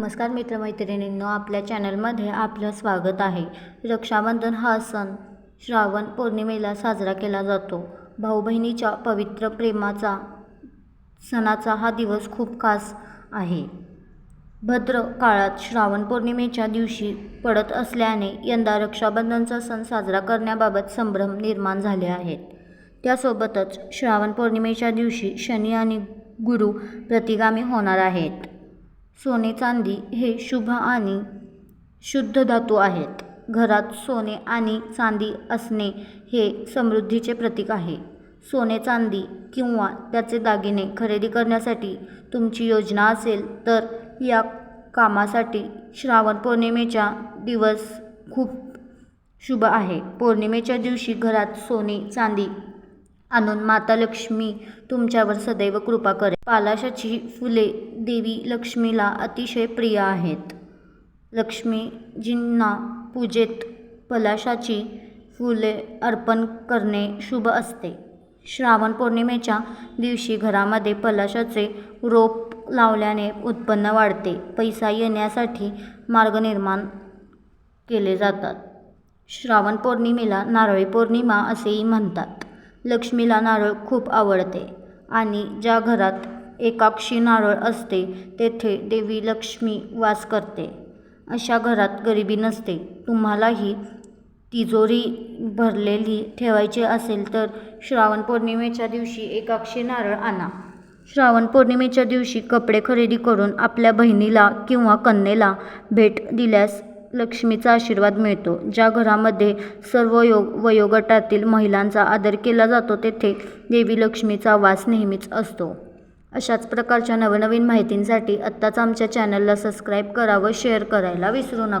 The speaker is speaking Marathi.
नमस्कार मित्रमैत्रिणींनो आपल्या चॅनलमध्ये आपलं स्वागत आहे. रक्षाबंधन हा सण श्रावण पौर्णिमेला साजरा केला जातो. भाऊ बहिणीच्या पवित्र प्रेमाचा सणाचा हा दिवस खूप खास आहे. भद्र काळात श्रावण पौर्णिमेच्या दिवशी पडत असल्याने यंदा रक्षाबंधनचा सण साजरा करण्याबाबत संभ्रम निर्माण झाले आहेत. त्यासोबतच श्रावण पौर्णिमेच्या दिवशी शनी आणि गुरु प्रतिगामी होणार आहेत. सोने चांदी हे शुभ आणि शुद्ध धातू आहेत. घरात सोने आणि चांदी असणे हे समृद्धीचे प्रतीक आहे. सोने चांदी किंवा त्याचे दागिने खरेदी करण्यासाठी तुमची योजना असेल तर या कामासाठी श्रावण पौर्णिमेचा दिवस खूप शुभ आहे. पौर्णिमेच्या दिवशी घरात सोने चांदी आणून माता लक्ष्मी तुमच्यावर सदैव कृपा करेल. पालाशाची फुले देवी लक्ष्मीला अतिशय प्रिय आहेत. लक्ष्मीजींना पूजेत पलाशाची फुले अर्पण करणे शुभ असते. श्रावण पौर्णिमेच्या दिवशी घरामध्ये पलाशाचे रोप लावल्याने उत्पन्न वाढते. पैसा येण्यासाठी मार्ग निर्माण केले जातात. श्रावण पौर्णिमेला नारळी पौर्णिमा असेही म्हणतात. लक्ष्मीला नारळ खूप आवडते आणि ज्या घरात एकाक्षी नारळ असते तेथे देवी लक्ष्मी वास करते. अशा घरात गरिबी नसते. तुम्हालाही तिजोरी भरलेली ठेवायची असेल तर श्रावण पौर्णिमेच्या दिवशी एकाक्षी नारळ आणा. श्रावण पौर्णिमेच्या दिवशी कपडे खरेदी करून आपल्या बहिणीला किंवा कन्येला भेट दिल्यास लक्ष्मीचा आशीर्वाद मिळतो. ज्या घरामध्ये सर्व योग वयोगटातील महिलांचा आदर केला जातो तेथे देवी लक्ष्मीचा वास नेहमीच असतो. अशाच प्रकारच्या नवनवीन माहितींसाठी आत्ताच आमच्या चॅनलला सबस्क्राईब करा व शेअर करायला विसरू नका.